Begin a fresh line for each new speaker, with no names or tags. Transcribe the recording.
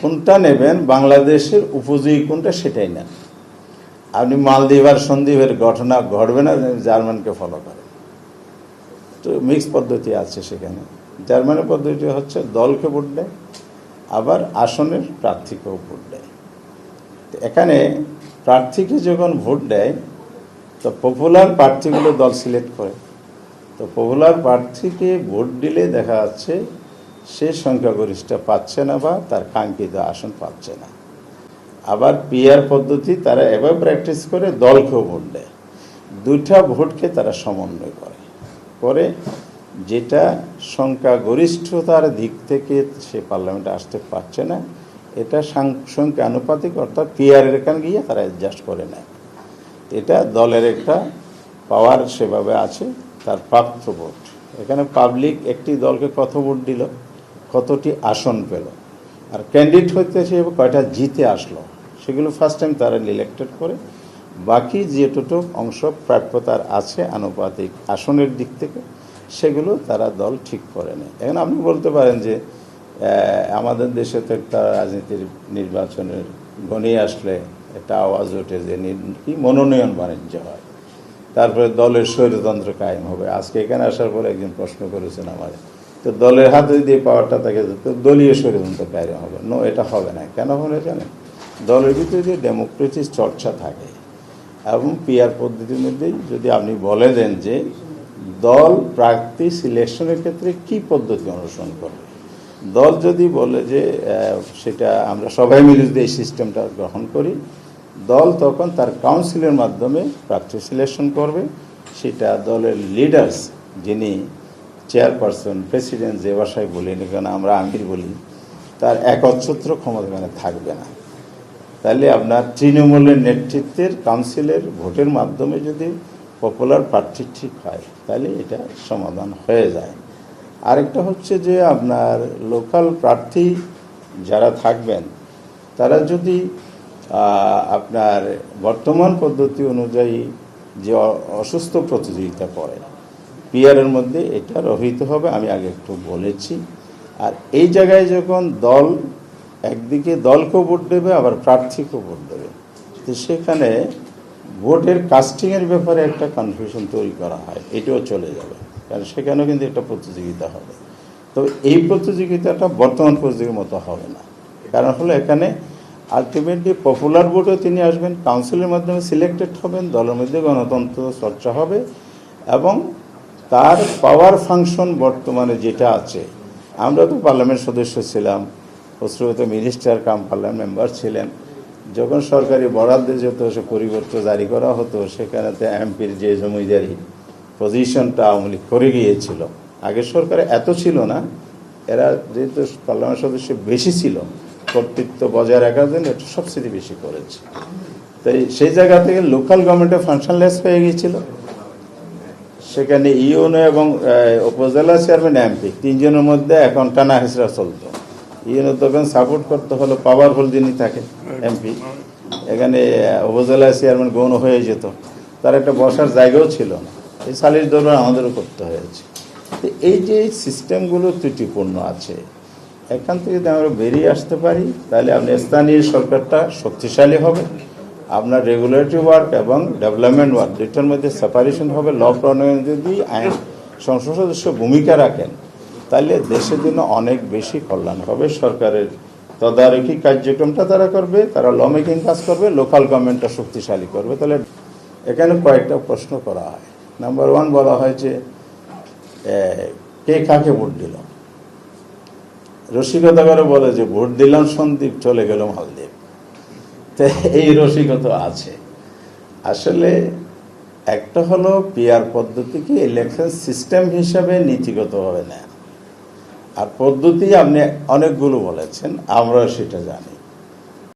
কোনটা নেবেন, বাংলাদেশের উপযোগী কোনটা সেটাই নেন আপনি মালদ্বীপ আর সন্দীপের ঘটনা ঘটবে না, জার্মানকে ফলো করেন। তো মিক্স পদ্ধতি আছে সেখানে। জার্মানের পদ্ধতি হচ্ছে দলকে ভোট দেয়, আবার আসনের প্রার্থীকেও ভোট দেয়। এখানে প্রার্থীকে যখন ভোট দেয়, তো পপুলার প্রার্থীগুলো দল সিলেক্ট করে। তো পপুলার প্রার্থীকে ভোট দিলে দেখা যাচ্ছে সে সংখ্যাগরিষ্ঠ পাচ্ছে না বা তার কাঙ্ক্ষিত আসন পাচ্ছে না। আবার পিয়ার পদ্ধতি তারা এভাবে প্র্যাকটিস করে দলকেও ভোট দেয়। দুইটা ভোটকে তারা সমন্বয় করে। করে যেটা সংখ্যাগরিষ্ঠতার দিক থেকে সে পার্লামেন্টে আসতে পারছে না, এটা সংখ্যা আনুপাতিক অর্থাৎ পিয়ারের এখানে গিয়ে তারা অ্যাডজাস্ট করে নেয়। এটা দলের একটা পাওয়ার সেভাবে আছে, তার প্রাপ্ত ভোট। এখানে পাবলিক একটি দলকে কত ভোট দিল? কতটি আসন পেল? আর ক্যান্ডিডেট হইতে সে কয়টা জিতে আসলো? সেগুলো ফার্স্ট টাইম তারা ইলেক্টেড করে। বাকি যেটুকু অংশ প্রাপ্যতার আছে আনুপাতিক আসনের দিক থেকে, সেগুলো তারা দল ঠিক করে নেয়। এখন আপনি বলতে পারেন যে আমাদের দেশে তো একটা রাজনীতির নির্বাচনের ঘনিয়ে আসলে একটা আওয়াজ ওঠে যে কি মনোনয়ন বাণিজ্য হয়। তারপরে দলের স্বৈরতন্ত্র কায়েম হবে। আজকে এখানে আসার পরে একজন প্রশ্ন করেছেন আমার তো দলের হাতে যদি পাওয়ারটা থাকে তো দলীয় স্বৈরতন্ত্র কায়েম হবে। নো, এটা হবে না। কেন হবে জানেন? দলের ভিতরে যে ডেমোক্রেসির চর্চা থাকে এবং পিয়ার পদ্ধতির মধ্যেই যদি আপনি বলে দেন যে দল প্রার্থী সিলেকশনের ক্ষেত্রে কি পদ্ধতি অনুসরণ করবে? দল যদি বলে যে সেটা আমরা সবাই মিলে যদি এই সিস্টেমটা গ্রহণ করি, দল তখন তার কাউন্সিলের মাধ্যমে প্রার্থী সিলেকশন করবে। সেটা দলের লিডার্স যিনি চেয়ারপারসন, প্রেসিডেন্ট যে ভাষায় বলি না কেন, আমরা আমির বলি, তার একচ্ছত্র ক্ষমতা মানে থাকবে না। তাহলে আপনার তৃণমূলের নেতৃত্বের কাউন্সিলের ভোটের মাধ্যমে যদি পপুলার প্রার্থী ঠিক হয়, তাহলে এটা সমাধান হয়ে যায়। আরেকটা হচ্ছে যে আপনার লোকাল প্রার্থী যারা থাকবেন, তারা যদি আপনার বর্তমান পদ্ধতি অনুযায়ী যে অসুস্থ প্রতিযোগিতা করে পিয়ারের মধ্যে এটা রহিত হবে, আমি আগে একটু বলেছি। আর এই জায়গায় যখন দল, একদিকে দলকেও ভোট দেবে, আবার প্রার্থীকেও ভোট দেবে। তো সেখানে ভোটের কাস্টিংয়ের ব্যাপারে একটা কনফিউশন তৈরি করা হয়, এটাও চলে যাবে। কারণ সেখানেও কিন্তু একটা প্রতিযোগিতা হবে। তবে এই প্রতিযোগিতাটা বর্তমান প্রতিযোগিতার মতো হবে না। কারণ হলো এখানে আলটিমেটলি পপুলার ভোটও তিনি আসবেন কাউন্সিলের মাধ্যমে সিলেক্টেড হবেন, দলের মধ্যে গণতন্ত্র চর্চা হবে এবং তার পাওয়ার ফাংশন বর্তমানে যেটা আছে, আমরা তো পার্লামেন্ট সদস্য ছিলাম প্রশ্রবিত মিনিস্টার কাম পার্লামেন্ট মেম্বার ছিলেন। যখন সরকারি বরাদ্দে যেত, সে পরিবর্তন জারি করা হতো সেখানেতে এমপির যে জমিদারি পজিশনটা আওয়ামী লীগ করে গিয়েছিল। আগের সরকারে এত ছিল না, এরা যেহেতু পার্লামেন্ট সদস্য বেশি ছিল, কর্তৃত্ব বজায় রাখার জন্য একটু সবসিডি বেশি করেছে। তাই সেই জায়গা থেকে লোকাল গভর্নমেন্টে ফাংশনলেস হয়ে গিয়েছিল। সেখানে ইউনো এবং উপজেলা চেয়ারম্যান এমপি তিনজনের মধ্যে এখন টানা হেসরা চলতো। ইউনো তখন সাপোর্ট করতে হলো পাওয়ারফুল যিনি থাকে এমপি এখানে উপজেলা চেয়ারম্যান গৌণ হয়ে যেত। তার একটা বসার জায়গাও ছিল না। এই সালিশ দরবার আমাদেরও করতে হয়েছে। তো এই যে সিস্টেমগুলো ত্রুটিপূর্ণ আছে, এখান থেকে যদি আমরা বেরিয়ে আসতে পারি, তাহলে আপনি স্থানীয় সরকারটা শক্তিশালী হবে। আপনার রেগুলেটরি ওয়ার্ক এবং ডেভেলপমেন্ট ওয়ার্ক দুইটার মধ্যে সেপারেশন হবে ল প্রণয়ন যদি আইন সংসদ সদস্য ভূমিকা রাখেন, তাহলে দেশের জন্য অনেক বেশি কল্যাণ হবে। সরকারের তদারকি কার্যক্রমটা তারা করবে, তারা ল মেকিং কাজ করবে লোকাল গভর্নমেন্টটা শক্তিশালী করবে। তাহলে এখানে কয়েকটা প্রশ্ন করা হয়। নাম্বার ওয়ান বলা হয় যে কে কাকে ভোট দিল? রসিকতা করে বলে যে, ভোট দিলাম সন্দীপ, চলে গেল মালদ্বীপ। তো এই রসিকতা আছে। আসলে একটা হলো পিয়ার পদ্ধতিকে ইলেকশন সিস্টেম হিসাবে নীতিগতভাবে নেয়। আর পদ্ধতি আপনি অনেকগুলো বলেছেন, আমরাও সেটা জানি।